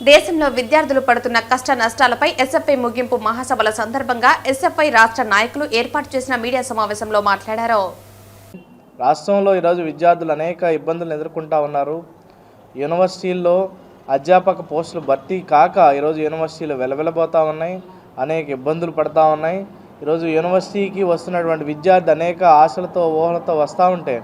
దేశంలో విద్యార్థులు పడుతున్న కష్ట నష్టాలపై ఎస్ఎఫ్ఐ ముగింపు మహాసభల సందర్భంగా ఎస్ఎఫ్ఐ రాష్ట్ర నాయకులు ఏర్పాటు చేసిన మీడియా సమావేశంలో మాట్లాడారు. రాష్ట్రంలో ఈరోజు విద్యార్థులు అనేక ఇబ్బందులు ఎదుర్కొంటా ఉన్నారు. యూనివర్సిటీల్లో అధ్యాపక పోస్టులు భర్తీ కాక ఈరోజు యూనివర్సిటీలు వెలవెలబోతూ ఉన్నాయి. అనేక ఇబ్బందులు పడతా ఉన్నాయి. ఈరోజు యూనివర్సిటీకి వస్తున్నటువంటి విద్యార్థి అనేక ఆశలతో ఊహలతో వస్తూ ఉంటే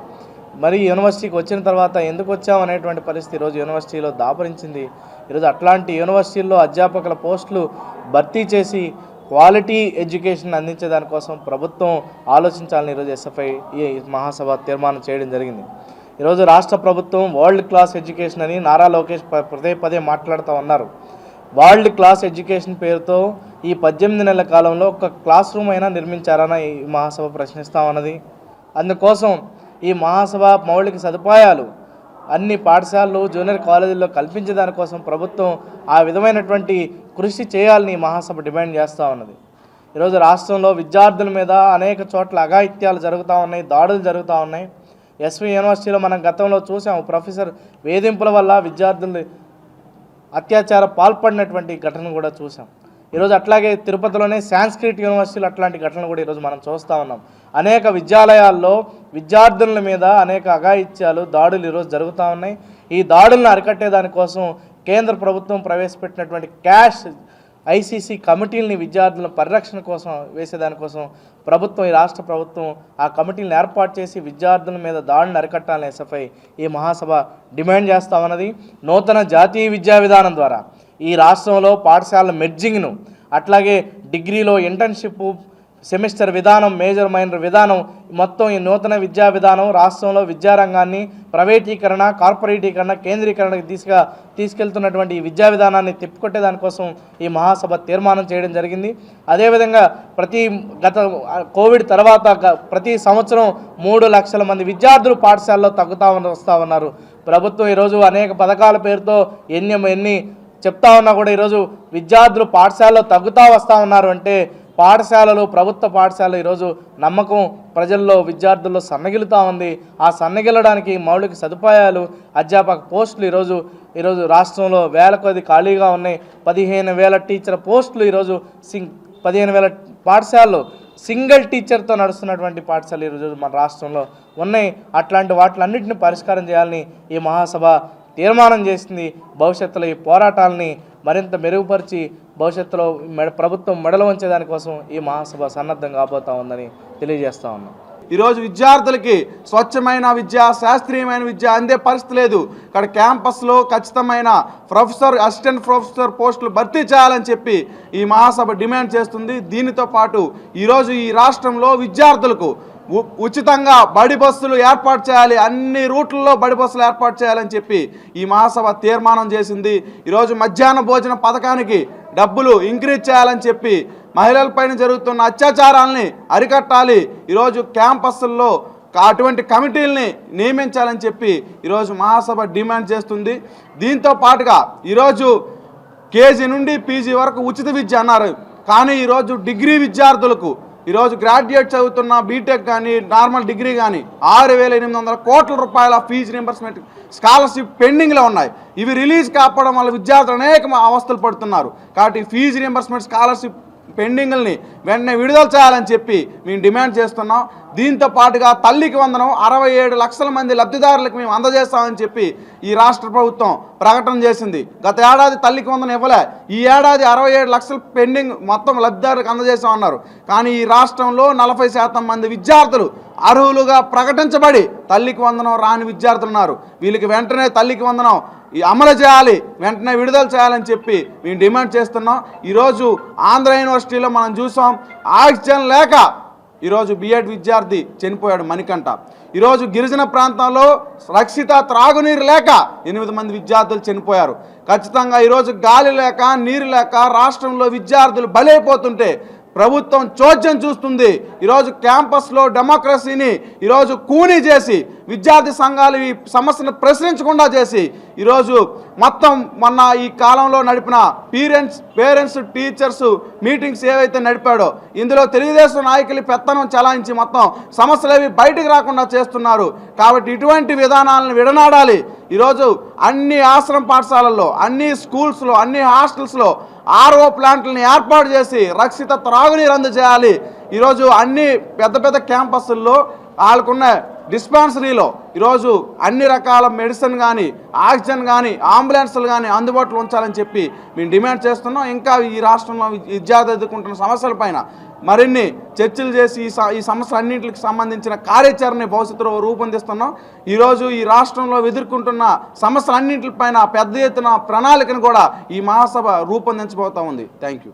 మరి యూనివర్సిటీకి వచ్చిన తర్వాత ఎందుకు వచ్చాం అనేటువంటి పరిస్థితి ఈరోజు యూనివర్సిటీలో దాపరించింది. ఈరోజు అట్లాంటి యూనివర్సిటీల్లో అధ్యాపకుల పోస్టులు భర్తీ చేసి క్వాలిటీ ఎడ్యుకేషన్ అందించే దానికోసం ప్రభుత్వం ఆలోచించాలని ఈరోజు ఎస్ఎఫ్ఐ ఈ మహాసభ తీర్మానం చేయడం జరిగింది. ఈరోజు రాష్ట్ర ప్రభుత్వం వరల్డ్ క్లాస్ ఎడ్యుకేషన్ అని నారా లోకేష్ ప- పదే పదే మాట్లాడుతూ ఉన్నారు. వరల్డ్ క్లాస్ ఎడ్యుకేషన్ పేరుతో ఈ పద్దెనిమిది నెలల కాలంలో ఒక క్లాస్ రూమ్ అయినా నిర్మించారని ఈ మహాసభ ప్రశ్నిస్తా ఉన్నది. అందుకోసం ఈ మహాసభ మౌలిక సదుపాయాలు అన్ని పాఠశాలలు జూనియర్ కాలేజీల్లో కల్పించేదానికోసం ప్రభుత్వం ఆ విధమైనటువంటి కృషి చేయాలని మహాసభ డిమాండ్ చేస్తూ ఉన్నది. ఈరోజు రాష్ట్రంలో విద్యార్థుల మీద అనేక చోట్ల అఘాయిత్యాలు జరుగుతూ ఉన్నాయి దాడులు జరుగుతూ ఉన్నాయి. ఎస్వి యూనివర్సిటీలో మనం గతంలో చూసాము ప్రొఫెసర్ వేధింపుల వల్ల విద్యార్థులు అత్యాచార పాల్పడినటువంటి ఘటన కూడా చూసాం. ఈరోజు అట్లాగే తిరుపతిలోనే సాంస్క్రిట్ యూనివర్సిటీలు అట్లాంటి ఘటనలు కూడా ఈరోజు మనం చూస్తూ ఉన్నాం. అనేక విద్యాలయాల్లో విద్యార్థుల మీద అనేక అఘాయిత్యాలు దాడులు ఈరోజు జరుగుతూ ఉన్నాయి. ఈ దాడులను అరికట్టేదానికోసం కేంద్ర ప్రభుత్వం ప్రవేశపెట్టినటువంటి క్యాష్ ఐసీసీ కమిటీలని విద్యార్థుల పరిరక్షణ కోసం వేసేదానికోసం ప్రభుత్వం ఈ రాష్ట్ర ప్రభుత్వం ఆ కమిటీలను ఏర్పాటు చేసి విద్యార్థుల మీద దాడులను అరికట్టాలని ఎస్ఎఫ్ఐ ఈ మహాసభ డిమాండ్ చేస్తా ఉన్నది. నూతన జాతీయ విద్యా విధానం ద్వారా ఈ రాష్ట్రంలో పాఠశాలల మెర్జింగ్ను అట్లాగే డిగ్రీలో ఇంటర్న్షిప్ సెమిస్టర్ విధానం మేజర్ మైనర్ విధానం మొత్తం ఈ నూతన విద్యా విధానం రాష్ట్రంలో విద్యారంగాన్ని ప్రైవేటీకరణ కార్పొరేటీకరణ కేంద్రీకరణకు తీసుగా తీసుకెళ్తున్నటువంటి ఈ విద్యా విధానాన్ని తిప్పుకొట్టే దానికోసం ఈ మహాసభ తీర్మానం చేయడం జరిగింది. అదేవిధంగా ప్రతి గత కోవిడ్ తర్వాత గ- ప్రతి సంవత్సరం మూడు లక్షల మంది విద్యార్థులు పాఠశాలలో తగ్గుతా వస్తూ ఉన్నారు. ప్రభుత్వం ఈరోజు అనేక పథకాల పేరుతో ఎన్ని ఎన్ని చెప్తా ఉన్నా కూడా ఈరోజు విద్యార్థులు పాఠశాలలో తగ్గుతా వస్తూ ఉన్నారు అంటే పాఠశాలలు ప్రభుత్వ పాఠశాలలు ఈరోజు నమ్మకం ప్రజల్లో విద్యార్థుల్లో సన్నగిలుతూ ఉంది. ఆ సన్నగిల్లడానికి మౌలిక సదుపాయాలు అధ్యాపక పోస్టులు ఈరోజు ఈరోజు రాష్ట్రంలో వేల కొద్ది ఖాళీగా ఉన్నాయి. పదిహేను వేల టీచర్ పోస్టులు ఈరోజు సింగ్ పదిహేను వేల పాఠశాలలు సింగిల్ టీచర్తో నడుస్తున్నటువంటి పాఠశాలలు ఈరోజు మన రాష్ట్రంలో ఉన్నాయి. అట్లాంటి వాటిలన్నింటిని పరిష్కారం చేయాలని ఈ మహాసభ తీర్మానం చేసింది. భవిష్యత్తులో ఈ పోరాటాలని మరింత మెరుగుపరిచి భవిష్యత్తులో మెడ ప్రభుత్వం మెడలు వంచేదానికోసం ఈ మహాసభ సన్నద్ధం కాబోతా ఉందని తెలియజేస్తా ఉన్నాం. ఈరోజు విద్యార్థులకి స్వచ్ఛమైన విద్య శాస్త్రీయమైన విద్య అందే పరిస్థితి లేదు. ఇక్కడ క్యాంపస్లో ఖచ్చితమైన ప్రొఫెసర్ అసిస్టెంట్ ప్రొఫెసర్ పోస్టులు భర్తీ చేయాలని చెప్పి ఈ మహాసభ డిమాండ్ చేస్తుంది. దీనితో పాటు ఈరోజు ఈ రాష్ట్రంలో విద్యార్థులకు ఉచితంగా బడి బస్సులు ఏర్పాటు చేయాలి. అన్ని రూట్లలో బడి బస్సులు ఏర్పాటు చేయాలని చెప్పి ఈ మహాసభ తీర్మానం చేసింది. ఈరోజు మధ్యాహ్న భోజన పథకానికి డబ్బులు ఇంక్రీజ్ చేయాలని చెప్పి మహిళలపైన జరుగుతున్న అత్యాచారాలని అరికట్టాలి. ఈరోజు క్యాంపస్ల్లో అటువంటి కమిటీల్ని నియమించాలని చెప్పి ఈరోజు మహాసభ డిమాండ్ చేస్తుంది. దీంతో పాటుగా ఈరోజు కేజీ నుండి పీజీ వరకు ఉచిత విద్య అన్నారు. కానీ ఈరోజు డిగ్రీ విద్యార్థులకు ఈరోజు గ్రాడ్యుయేట్ చదువుతున్న బీటెక్ కానీ నార్మల్ డిగ్రీ కానీ ఆరు వేల ఎనిమిది వందల కోట్ల రూపాయల ఫీజు రింబర్స్మెంట్ స్కాలర్షిప్ పెండింగ్లో ఉన్నాయి. ఇవి రిలీజ్ కాపడం వల్ల విద్యార్థులు అనేక అవస్థలు పడుతున్నారు. కాబట్టి ఫీజు రింబర్స్మెంట్ స్కాలర్షిప్ పెండింగ్లని వెంటనే విడుదల చేయాలని చెప్పి మేము డిమాండ్ చేస్తున్నాం. దీంతో పాటుగా తల్లికి వందనం అరవై ఏడు లక్షల మంది లబ్ధిదారులకు మేము అందజేస్తామని చెప్పి ఈ రాష్ట్ర ప్రభుత్వం ప్రకటన చేసింది. గత ఏడాది తల్లికి వందనం ఇవ్వలే ఈ ఏడాది అరవై ఏడు లక్షల పెండింగ్ మొత్తం లబ్ధిదారులకు అందజేస్తామన్నారు కానీ ఈ రాష్ట్రంలో నలభై శాతం మంది విద్యార్థులు అర్హులుగా ప్రకటించబడి తల్లికి వందనం రాని విద్యార్థులు ఉన్నారు. వీళ్ళకి వెంటనే తల్లికి వందనం అమలు చేయాలి వెంటనే విడుదల చేయాలని చెప్పి మేము డిమాండ్ చేస్తున్నాం. ఈరోజు ఆంధ్ర యూనివర్సిటీలో మనం చూసాం ఆక్సిజన్ లేక ఈరోజు బిఎడ్ విద్యార్థి చనిపోయాడు మణికంఠ. ఈరోజు గిరిజన ప్రాంతంలో రక్షిత త్రాగునీరు లేక ఎనిమిది మంది విద్యార్థులు చనిపోయారు. ఖచ్చితంగా ఈరోజు గాలి లేక నీరు లేక రాష్ట్రంలో విద్యార్థులు బలైపోతుంటే ప్రభుత్వం చోద్యం చూస్తుంది. ఈరోజు క్యాంపస్లో డెమోక్రసీని ఈరోజు కూనీ చేసి విద్యార్థి సంఘాలు ఈ సమస్యను ప్రశ్నించకుండా చేసి ఈరోజు మొత్తం మొన్న ఈ కాలంలో నడిపిన పేరెంట్స్ పేరెంట్స్ టీచర్స్ మీటింగ్స్ ఏవైతే నడిపాడో ఇందులో తెలుగుదేశం నాయకులు పెత్తనం చలాయించి మొత్తం సమస్యలు ఏవి బయటకు రాకుండా చేస్తున్నారు. కాబట్టి ఇటువంటి విధానాలను విడనాడాలి. ఈరోజు అన్ని ఆశ్రమ పాఠశాలల్లో అన్ని స్కూల్స్లో అన్ని హాస్టల్స్లో ఆర్ఓ ప్లాంట్లను ఏర్పాటు చేసి రక్షిత త్రాగునీరు అందజేయాలి. ఈరోజు అన్ని పెద్ద పెద్ద క్యాంపస్ల్లో వాళ్ళకున్న డిస్పాన్సరీలో ఈరోజు అన్ని రకాల మెడిసిన్ కానీ ఆక్సిజన్ కానీ అంబులెన్స్లు కానీ అందుబాటులో ఉంచాలని చెప్పి మేము డిమాండ్ చేస్తున్నాం. ఇంకా ఈ రాష్ట్రంలో విద్యార్థి ఎదుర్కొంటున్న సమస్యలపైన మరిన్ని చర్చలు చేసి ఈ స- ఈ సమస్యలన్నింటికి సంబంధించిన కార్యాచరణ భవిష్యత్తులో రూపొందిస్తున్నాం. ఈరోజు ఈ రాష్ట్రంలో ఎదుర్కొంటున్న సమస్యలన్నింటిపైన పెద్ద ఎత్తున ప్రణాళికను కూడా ఈ మహాసభ రూపొందించబోతా ఉంది. Thank you